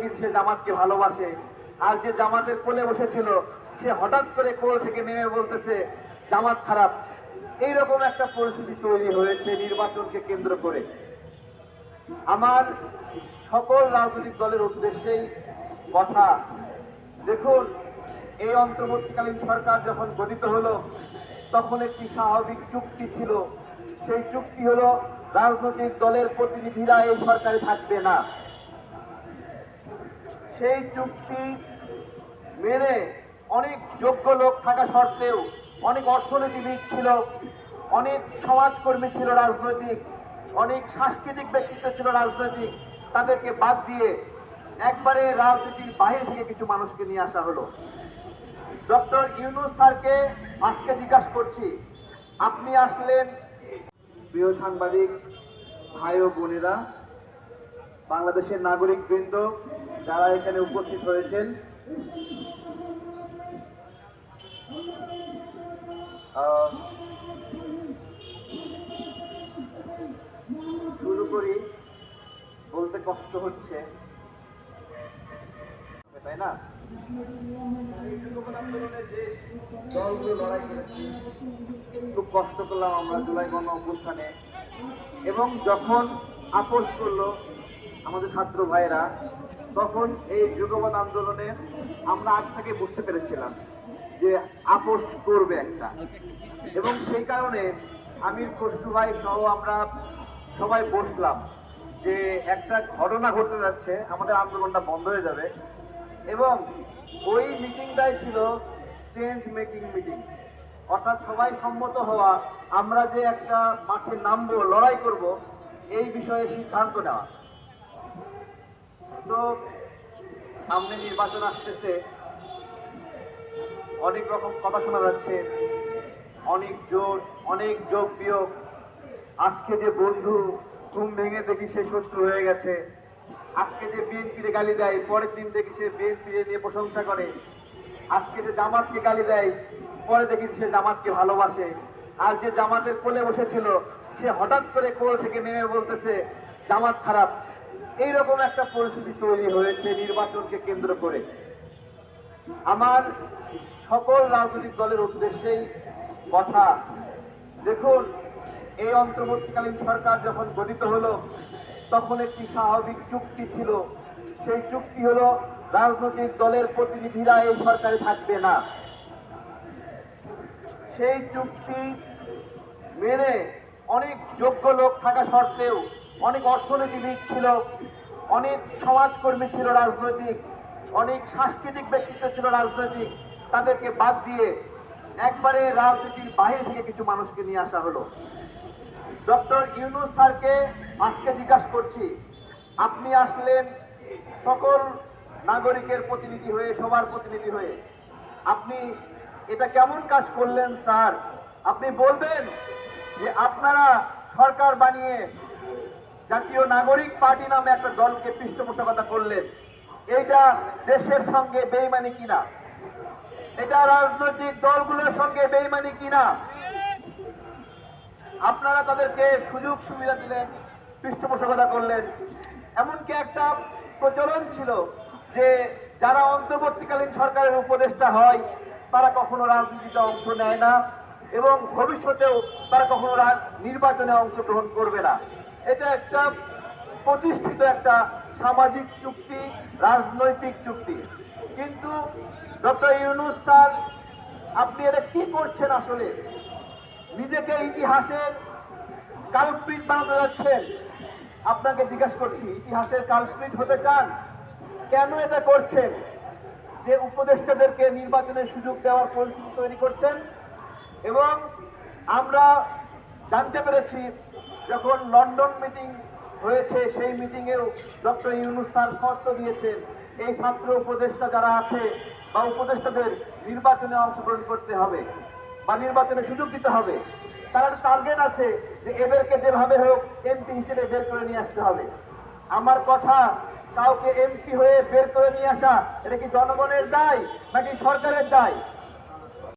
দেখি সে জামাতকে ভালোবাসে। আর যে জামাতের কোলে বসেছিল, সে হঠাৎ করে কোল থেকে নেমে বলতেছে, জামাত খারাপ। এইরকম একটা পরিস্থিতি তৈরি হয়েছে নির্বাচনকে কেন্দ্র করে। আমার সকল রাজনৈতিক দলের উদ্দেশ্যেই কথা, দেখুন, এই অন্তর্বর্তীকালীন সরকার যখন গঠিত হলো, তখন একটি স্বাভাবিক চুক্তি ছিল। সেই চুক্তি হলো, রাজনৈতিক দলের প্রতিনিধিরা এই সরকারে থাকবে না। সেই চুক্তি মেনে অনেক যোগ্য লোক থাকা সত্ত্বেও অনেক অর্থনীতিবিদ ছিল, অনেক সমাজকর্মী ছিল রাজনৈতিক, অনেক সাংস্কৃতিক ব্যক্তিত্ব ছিল রাজনৈতিক, তাদেরকে বাদ দিয়ে একবারে রাজনীতির বাইরে থেকে কিছু মানুষকে নিয়ে আসা হলো। ডক্টর ইউনুস স্যারকে আজকে জিজ্ঞাসা করছি, আপনি আসলেন? প্রিয় সাংবাদিক, ভাই ও বোনেরা, বাংলাদেশের নাগরিক বৃন্দ যারা এখানে উপস্থিত হয়েছেন। শুরু করি। বলতে কষ্ট হচ্ছে। তাই না? খুব কষ্ট করলাম আমরা জুলাই গণ অভ্যুত্থানে। এবং যখন আপোষ করল আমাদের ছাত্র ভাইরা তখন এই যুগপৎ আন্দোলনে আমরা আগ থেকে বুঝতে পেরেছিলাম যে আপোষ করবে একটা। এবং সেই কারণে আমির খসরু ভাই সহ আমরা সবাই বসলাম যে একটা ঘটনা ঘটতে যাচ্ছে, আমাদের আন্দোলনটা বন্ধ হয়ে যাবে। এবং ওই মিটিংটাই ছিল চেঞ্জ মেকিং মিটিং অর্থাৎ সবাই সম্মত হওয়া, আমরা যে একটা মাঠে নামবো, লড়াই করব, এই বিষয়ে সিদ্ধান্ত নেওয়া। তো সামনে নির্বাচন আসতেছে। অনেক রকম কথা শোনা যাচ্ছে। অনেক জোর, অনেক যোগ বিয়োগ। আজকে যে বন্ধু ঘুম ভেঙে দেখি সে শত্রু হয়ে গেছে। আজকে যে বিএনপির গালি দেয়, পরের দিন দেখি সে বিএনপি নিয়ে প্রশংসা করে। আজকে যে জামাতকে গালি দেয়, পরে দেখি সে জামাতকে ভালোবাসে। আর যে জামাতের কোলে বসেছিল, সে হঠাৎ করে কোল থেকে নেমে বলতেছে, জামাত খারাপ এইরকম একটা পরিস্থিতি তৈরি হয়েছে নির্বাচনকে কেন্দ্র করে। আমার সকল রাজনৈতিক দলের উদ্দেশ্যেই কথা, দেখুন, এই অন্তর্বর্তীকালীন সরকার যখন গঠিত হলো, তখন একটি স্বাভাবিক চুক্তি ছিল। সেই চুক্তি হলো, রাজনৈতিক দলের প্রতিনিধিরা এই সরকারে থাকবে না। সেই চুক্তি মেনে অনেক যোগ্য লোক থাকা সত্ত্বেও অনেক অর্থনীতিবিদ ছিল, অনেক সমাজকর্মী ছিল রাজনৈতিক, অনেক সাংস্কৃতিক ব্যক্তিত্ব ছিল রাজনৈতিক। তাদেরকে বাদ দিয়ে একবারে রাজনীতির বাইরে থেকে কিছু মানুষকে নিয়ে আসা হলো। ডক্টর ইউনুস স্যারকে আজকে জিজ্ঞাসা করছি, আপনি আসলেন সকল নাগরিকের প্রতিনিধি হয়ে, সবার প্রতিনিধি হয়ে। আপনি এটা কেমন কাজ করলেন স্যার? আপনি বলবেন যে আপনারা সরকার বানিয়ে জাতীয় নাগরিক পার্টি নামে একটা দলকে পৃষ্ঠপোষকতা করলেন। এইটা দেশের সঙ্গে বেইমানি কিনা? এটা রাজনৈতিক দলগুলোর সঙ্গে বেইমানি কিনা? আপনারা তাদেরকে সুযোগ সুবিধা দিলেন, পৃষ্ঠপোষকতা করলেন। এমনকি একটা প্রচলন ছিল যে যারা অন্তর্বর্তীকালীন সরকারের উপদেষ্টা হয়, তারা কখনো রাজনীতিতে অংশ নেয় না এবং ভবিষ্যতেও তারা কখনো নির্বাচনে অংশগ্রহণ করবে না। এটা একটা প্রতিষ্ঠিত একটা সামাজিক চুক্তি, রাজনৈতিক চুক্তি। কিন্তু ডক্টর ইউনুস স্যার, আপনি এটা কি করছেন আসলে? নিজেকে ইতিহাসের কালপ্রিট বানাতে যাচ্ছেন আপনাকে জিজ্ঞাসা করছি, ইতিহাসের কালপ্রিট হতে চান? কেন এটা করছেন? যে উপদেষ্টাদেরকে নির্বাচনের সুযোগ দেওয়ার পরিস্থিতি তৈরি করছেন? এবং আমরা জানতে পেরেছি যখন লন্ডন মিটিং হয়েছে, সেই মিটিংয়েও ডক্টর ইউনুস স্যার শর্ত দিয়েছেন। এই ছাত্র উপদেষ্টা যারা আছে বা উপদেষ্টাদের নির্বাচনে অংশগ্রহণ করতে হবে বা নির্বাচনে সুযোগ দিতে হবে, তার টার্গেট আছে যে এদেরকে যেভাবে হোক এমপি হিসেবে বের করে নিয়ে আসতে হবে। আমার কথা, কাউকে এমপি হয়ে বের করে নিয়ে আসা, এটা কি জনগণের দায় নাকি সরকারের দায়?